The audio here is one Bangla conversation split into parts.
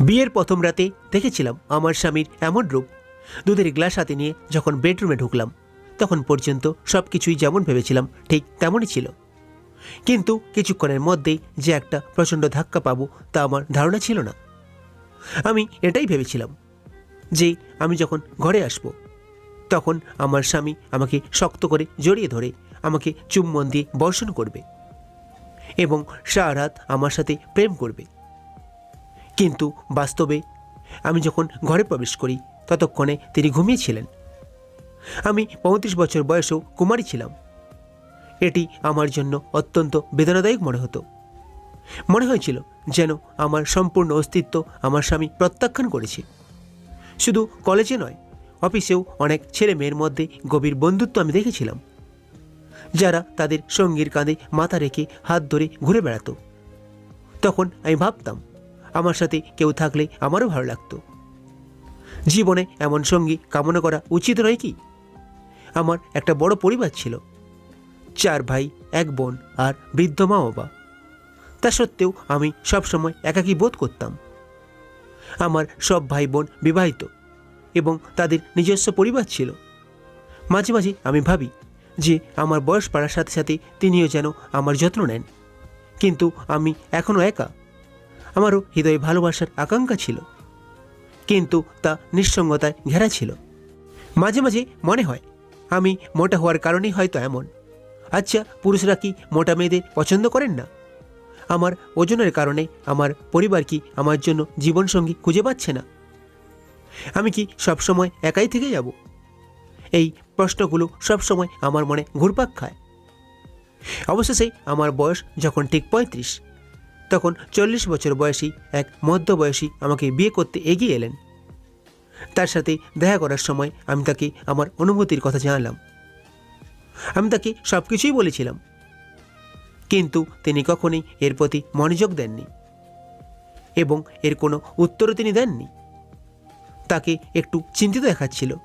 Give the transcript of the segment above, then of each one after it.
বিয়ের প্রথম রাতে দেখেছিলাম আমার স্বামীর এমন রূপ। দুধের গ্লাস হাতে নিয়ে যখন বেডরুমে ঢুকলাম, তখন পর্যন্ত সব কিছুই যেমন ভেবেছিলাম, ঠিক তেমনই ছিল। কিন্তু কিছুক্ষণের মধ্যেই যে একটা প্রচণ্ড ধাক্কা পাবো তা আমার ধারণা ছিল না। আমি এটাই ভেবেছিলাম যে আমি যখন ঘরে আসব, তখন আমার স্বামী আমাকে শক্ত করে জড়িয়ে ধরে, আমাকে চুম্বন দিয়ে বর্ষণ করবে এবং সারা রাত আমার সাথে প্রেম করবে। কিন্তু বাস্তবে আমি যখন ঘরে প্রবেশ করি, ততক্ষণে তিনি ঘুমিয়েছিলেন। আমি পঁয়ত্রিশ বছর বয়সেও কুমারী ছিলাম। এটি আমার জন্য অত্যন্ত বেদনাদায়ক মনে হতো। মনে হয়েছিল যেন আমার সম্পূর্ণ অস্তিত্ব আমার স্বামী প্রত্যাখ্যান করেছে। শুধু কলেজে নয়, অফিসেও অনেক ছেলে মেয়ের মধ্যে গভীর বন্ধুত্ব আমি দেখেছিলাম, যারা তাদের সঙ্গীর কাঁধে মাথা রেখে হাত ধরে ঘুরে বেড়াতো। তখন আমি ভাবতাম আমার সাথে কেউ থাকলে আমারও ভালো লাগতো। জীবনে এমন সঙ্গী কামনা করা উচিত নয় কি? আমার একটা বড় পরিবার ছিল। চার ভাই, এক বোন আর বৃদ্ধ মা বাবা তা সত্ত্বেও আমি সবসময় একাকী বোধ করতাম। আমার সব ভাই বোন বিবাহিত এবং তাদের নিজস্ব পরিবার ছিল। মাঝে মাঝে আমি ভাবি যে আমার বয়স বাড়ার সাথে সাথে তিনিও যেন আমার যত্ন নেন। কিন্তু আমি এখনও একা। আমারও হৃদয়ে ভালোবাসার আকাঙ্ক্ষা ছিল। কিন্তু তা নিঃসঙ্গতায় ঘেরা ছিল। মাঝে মাঝে মনে হয়, আমি মোটা হওয়ার কারণেই হয়তো এমন। আচ্ছা পুরুষরা কি মোটা মেয়েদের পছন্দ করেন না? আমার ওজনের কারণে আমার পরিবার কি আমার জন্য জীবনসঙ্গী খুঁজে পাচ্ছে না? আমি কি সবসময় একাই থেকে যাব? এই প্রশ্নগুলো সবসময় আমার মনে ঘুরপাক খায়। অবশেষে আমার বয়স যখন ঠিক পঁয়ত্রিশ তখন চল্লিশ বছর বয়সী এক মধ্যবয়সী আমাকে বিয়ে করতে এগিয়ে এলেন। তার সাথে দেখা করার সময় আমি তাকে আমার অনুভূতির কথা জানালাম। আমি তাকে সব কিছুই বলেছিলাম। কিন্তু তিনি কখনোই এর প্রতি মনোযোগ দেননি এবং এর কোনো উত্তরও তিনি দেননি। তাকে একটু চিন্তিত দেখাচ্ছিল।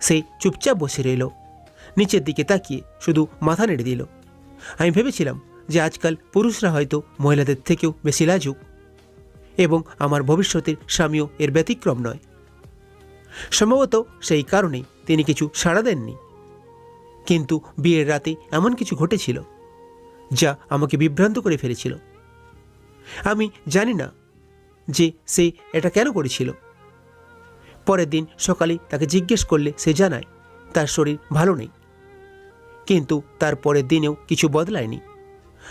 সে চুপচাপ বসে রইল। নিচের দিকে তাকিয়ে শুধু মাথা নেড়ে দিল। আমি ভেবেছিলাম যে আজকাল পুরুষরা হয়তো মহিলাদের থেকেও বেশি লাজুক এবং আমার ভবিষ্যতের স্বামীও এর ব্যতিক্রম নয়। সম্ভবত সেই কারণেই তিনি কিছু সাড়া দেননি। কিন্তু বিয়ের রাতে এমন কিছু ঘটেছিল, যা আমাকে বিভ্রান্ত করে ফেলেছিল। আমি জানি না যে সে এটা কেন করেছিল। পরের দিন সকালে তাকে জিজ্ঞেস করলে সে জানায়, তার শরীর ভালো নেই। কিন্তু তার পরের দিনেও কিছু বদলায়নি।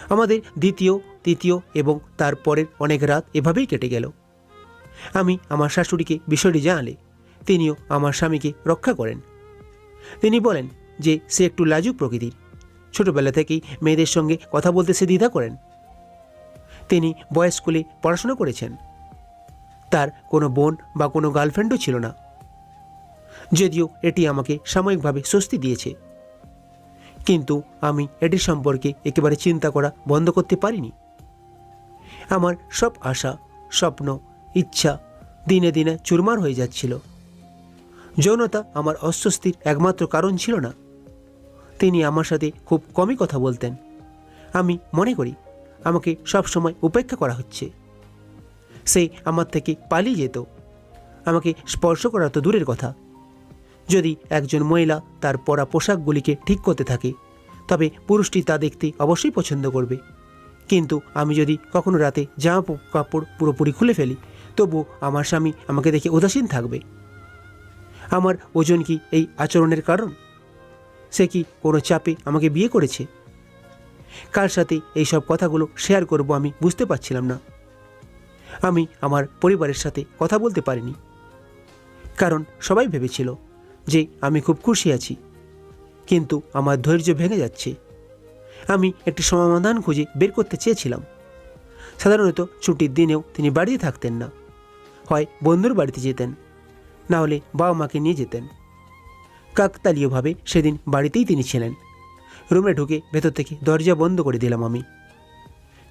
আমাদের দ্বিতীয়, তৃতীয় এবং তারপরের অনেক রাত এভাবেই কেটে গেল। আমি আমার শাশুড়িকে বিষয়টি জানালে, তিনিও আমার স্বামীকে রক্ষা করেন। তিনি বলেন যে, সে একটু লাজুক প্রকৃতির। ছোটবেলা থেকেই মেয়েদের সঙ্গে কথা বলতে সে দ্বিধা করেন। তিনি বয়স স্কুলে পড়াশোনা করেছেন। তার কোনো বোন বা কোনো গার্লফ্রেন্ডও ছিল না। যদিও এটি আমাকে সাময়িকভাবে স্বস্তি দিয়েছে। কিন্তু আমি এটির সম্পর্কে একেবারে চিন্তা করা বন্ধ করতে পারিনি। আমার সব আশা, স্বপ্ন, ইচ্ছা দিনে দিনে চুরমার হয়ে যাচ্ছিল। যৌনতা আমার অস্বস্তির একমাত্র কারণ ছিল না। তিনি আমার সাথে খুব কমই কথা বলতেন। আমি মনে করি, আমাকে সব সময় উপেক্ষা করা হচ্ছে। সে আমার থেকে পালিয়ে যেত। আমাকে স্পর্শ করা তো দূরের কথা। যদি একজন মহিলা তার পরা পোশাকগুলিকে ঠিক করতে থাকে, তবে পুরুষটি তা দেখতে অবশ্যই পছন্দ করবে। কিন্তু আমি যদি কখনো রাতে জামা কাপড় পুরোপুরি খুলে ফেলি, তবু আমার স্বামী আমাকে দেখে উদাসীন থাকবে। আমার ওজন কি এই আচরণের কারণ? সে কি কোনো চাপে আমাকে বিয়ে করেছে? কার সাথে এই সব কথাগুলো শেয়ার করব আমি বুঝতে পারছিলাম না। আমি আমার পরিবারের সাথে কথা বলতে পারিনি। কারণ সবাই ভেবেছিল যে আমি খুব খুশি আছি। কিন্তু আমার ধৈর্য ভেঙে যাচ্ছে। আমি একটি সমাধান খুঁজে বের করতে চেয়েছিলাম। সাধারণত ছুটির দিনেও তিনি বাড়িতে থাকতেন না। হয় বন্ধুর বাড়িতে যেতেন, না হলে বাবা মাকে নিয়ে যেতেন। কাকতালীয়ভাবে সেদিন বাড়িতেই তিনি ছিলেন। রুমে ঢুকে ভেতর থেকে দরজা বন্ধ করে দিলাম আমি।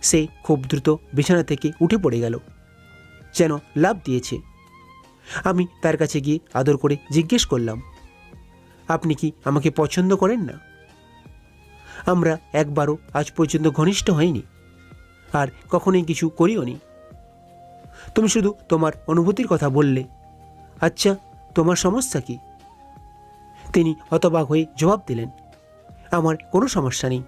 সে খুব দ্রুত বিছানা থেকে উঠে পড়ে গেল। যেন লাভ দিয়েছে। আমি তার কাছে গিয়ে আদর করে জিজ্ঞেস করলাম, আপনি কি আমাকে পছন্দ করেন না? আমরা একবারও আজ পর্যন্ত ঘনিষ্ঠ হইনি আর কখনোই কিছু করিও নি। তুমি শুধু তোমার অনুভূতির কথা বললে। আচ্ছা তোমার সমস্যা কি? তিনি হতবাক হয়ে জবাব দিলেন, আমার কোনো সমস্যা নেই।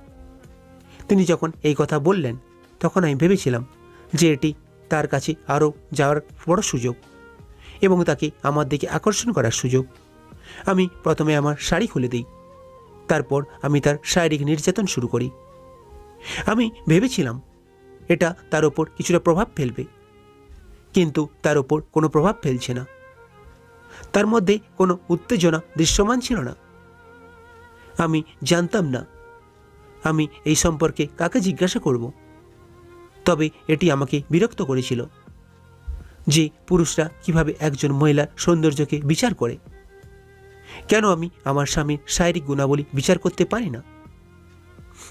তিনি যখন এই কথা বললেন, তখন আমি ভেবেছিলাম যে এটি তার কাছে আরও যাওয়ার বড় সুযোগ। এবং তাকে আমার দিকে আকর্ষণ করার সুযোগ। আমি প্রথমে আমার শাড়ি খুলে দিই। তারপর আমি তার শারীরিক নির্যাতন শুরু করি। আমি ভেবেছিলাম, এটা তার ওপর কিছুটা প্রভাব ফেলবে। কিন্তু তার ওপর কোনো প্রভাব ফেলছে না। তার মধ্যে কোনো উত্তেজনা দৃশ্যমান ছিল না। আমি জানতাম না, আমি এই সম্পর্কে কাকে জিজ্ঞাসা করব। তবে এটি আমাকে বিরক্ত করেছিল। যে পুরুষরা কীভাবে একজন মহিলার সৌন্দর্যকে বিচার করে। কেন আমি আমার স্বামীর শারীরিক গুণাবলী বিচার করতে পারি না?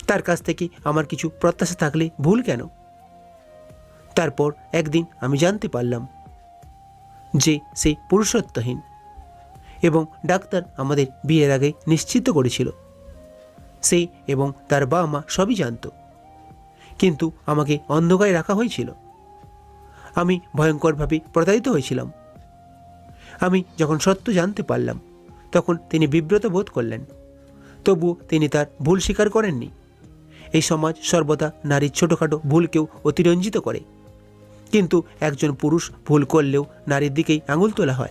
তার কাছ থেকে আমার কিছু প্রত্যাশা থাকলে ভুল কেন? তারপর একদিন আমি জানতে পারলাম যে সে পুরুষত্বহীন এবং ডাক্তার আমাদের বিয়ের আগে নিশ্চিত করেছিল। সে এবং তার বাবা মা সবই জানত, কিন্তু আমাকে অন্ধকারে রাখা হয়েছিল। আমি ভয়ঙ্করভাবে প্রতারিত হয়েছিলাম। আমি যখন সত্য জানতে পারলাম, তখন তিনি বিব্রত বোধ করলেন। তবুও তিনি তার ভুল স্বীকার করেননি। এই সমাজ সর্বদা নারীর ছোটোখাটো ভুলকেও অতিরঞ্জিত করে। কিন্তু একজন পুরুষ ভুল করলেও নারীর দিকেই আঙুল তোলা হয়।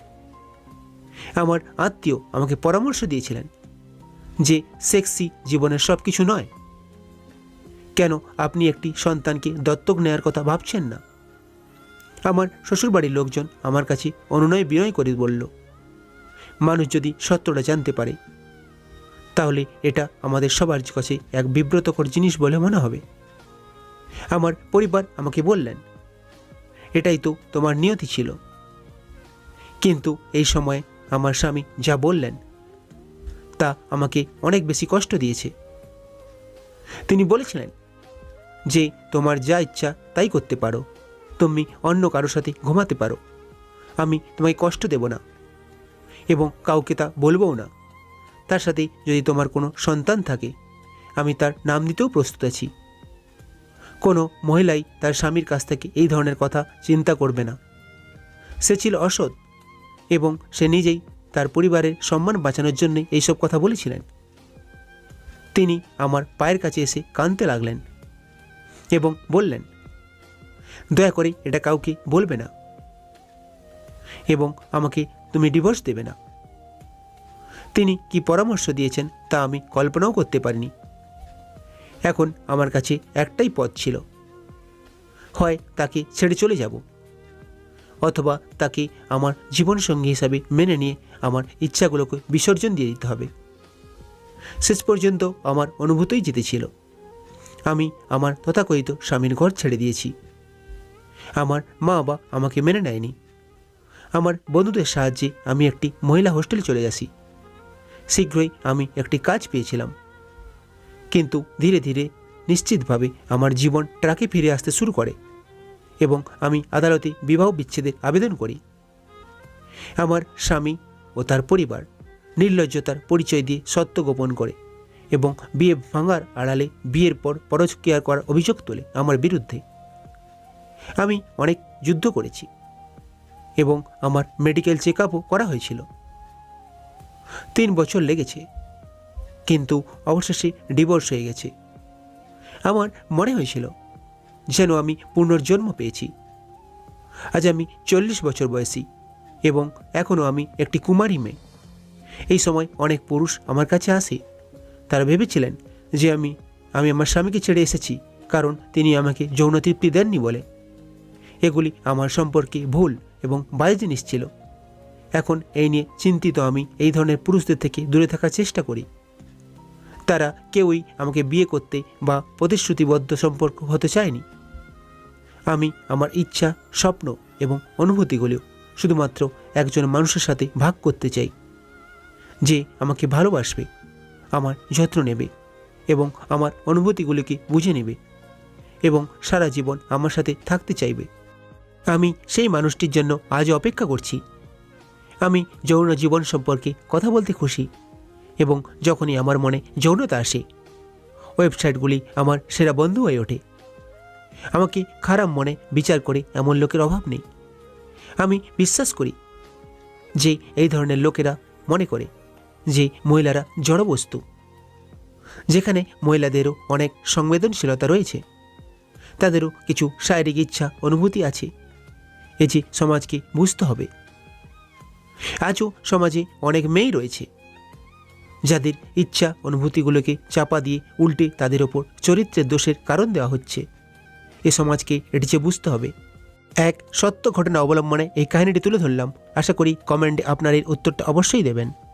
আমার আত্মীয় আমাকে পরামর্শ দিয়েছিলেন যে সেক্সি জীবনের সব কিছু নয়। কেন আপনি একটি সন্তানকে দত্তক নেয়ার কথা ভাবছেন না? আমার শ্বশুরবাড়ির লোকজন আমার কাছে অনুনয় বিনয় করে বলল, মানুষ যদি সত্যটা জানতে পারে, তাহলে এটা আমাদের সবার কাছে এক বিব্রতকর জিনিস বলে মনে হবে। আমার পরিবার আমাকে বললেন, এটাই তো তোমার নিয়তি ছিল। কিন্তু এই সময় আমার স্বামী যা বললেন, তা আমাকে অনেক বেশি কষ্ট দিয়েছে। তিনি বলেছিলেন যে, তোমার যা ইচ্ছা তাই করতে পারো। তুমি অন্য কারোর সাথে ঘুমাতে পারো। আমি তোমায় কষ্ট দেব না এবং কাউকে তা বলবও না। তার সাথে যদি তোমার কোনো সন্তান থাকে, আমি তার নাম দিতেও প্রস্তুত আছি। কোনো মহিলাই তার স্বামীর কাছ থেকে এই ধরনের কথা চিন্তা করবে না। সে ছিল অসৎ এবং সে নিজেই তার পরিবারের সম্মান বাঁচানোর জন্যই এইসব কথা বলেছিলেন। তিনি আমার পায়ের কাছে এসে কাঁদতে লাগলেন এবং বললেন দয়া করে এটা কাউকে বলবে না। এবং আমাকে তুমি ডিভোর্স দেবে না। তিনি কি পরামর্শ দিয়েছেন তা আমি কল্পনাও করতে পারিনি। এখন আমার কাছে একটাই পথ ছিল। হয় তাকে ছেড়ে চলে যাব, অথবা তাকে আমার জীবনসঙ্গী হিসাবে মেনে নিয়ে আমার ইচ্ছাগুলোকে বিসর্জন দিয়ে দিতে হবে। শেষ পর্যন্ত আমার অনুভূতই জিতেছিল। আমি আমার তথাকথিত স্বামীর ঘর ছেড়ে দিয়েছি। আমার মা বাবা আমাকে মেনে নেয়নি। আমার বন্ধুদের সাহায্যে আমি একটি মহিলা হোস্টেলে চলে আসি শীঘ্রই আমি একটি কাজ পেয়েছিলাম। কিন্তু ধীরে ধীরে নিশ্চিতভাবে আমার জীবন ট্রাকে ফিরে আসতে শুরু করে এবং আমি আদালতে বিবাহ বিচ্ছেদের আবেদন করি। আমার স্বামী ও তার পরিবার নির্লজ্জতার পরিচয় দিয়ে সত্য গোপন করে এবং বিয়ে ভাঙার আড়ালে বিয়ের পর পরস্কিয়ার করার অভিযোগ তোলে আমার বিরুদ্ধে। আমি অনেক যুদ্ধ করেছি এবং আমার মেডিকেল চেক আপও করা হয়েছিল। তিন বছর লেগেছে, কিন্তু অবশেষে ডিভোর্স হয়ে গেছে। আমার মনে হয়েছিল যেন আমি পুনর্জন্ম পেয়েছি। আজ আমি চল্লিশ বছর বয়সী এবং এখনও আমি একটি কুমারী মেয়ে। এই সময় অনেক পুরুষ আমার কাছে আসে। তারা ভেবেছিলেন যে আমি আমি আমার স্বামীকে ছেড়ে এসেছি, কারণ তিনি আমাকে যৌন তৃপ্তি দেননি বলে। এগুলি আমার সম্পর্কে ভুল এবং বাজে জিনিস ছিল। এখন এই নিয়ে চিন্তিত আমি এই ধরনের পুরুষদের থেকে দূরে থাকার চেষ্টা করি। তারা কেউই আমাকে বিয়ে করতে বা প্রতিশ্রুতিবদ্ধ সম্পর্ক হতে চায়নি। আমি আমার ইচ্ছা, স্বপ্ন এবং অনুভূতিগুলিও শুধুমাত্র একজন মানুষের সাথে ভাগ করতে চাই। যে আমাকে ভালোবাসবে, আমার যত্ন নেবে এবং আমার অনুভূতিগুলিকে বুঝে নেবে এবং সারা জীবন আমার সাথে থাকতে চাইবে। আমি সেই মানুষটির জন্য আজ অপেক্ষা করছি। আমি যৌন জীবন সম্পর্কে কথা বলতে খুশি এবং যখনই আমার মনে যৌনতা আসে, ওয়েবসাইটগুলি আমার সেরা বন্ধু হয়ে ওঠে। আমাকে খারাপ মনে বিচার করে এমন লোকের অভাব নেই। আমি বিশ্বাস করি যে এই ধরনের লোকেরা মনে করে যে মহিলারা জড়বস্তু, যেখানে মহিলাদেরও অনেক সংবেদনশীলতা রয়েছে। তাদেরও কিছু শারীরিক ইচ্ছা, অনুভূতি আছে। এ যে সমাজকে বুঝতে হবে। আজও সমাজে অনেক মেয়েই রয়েছে। যাদের ইচ্ছা অনুভূতিগুলোকে চাপা দিয়ে উল্টে তাদের ওপর চরিত্রের দোষের কারণ দেওয়া হচ্ছে। এ সমাজকে এটি যে বুঝতে হবে। এক সত্য ঘটনা অবলম্বনে এই কাহিনীটি তুলে ধরলাম। আশা করি কমেন্টে আপনার এর উত্তরটা অবশ্যই দেবেন।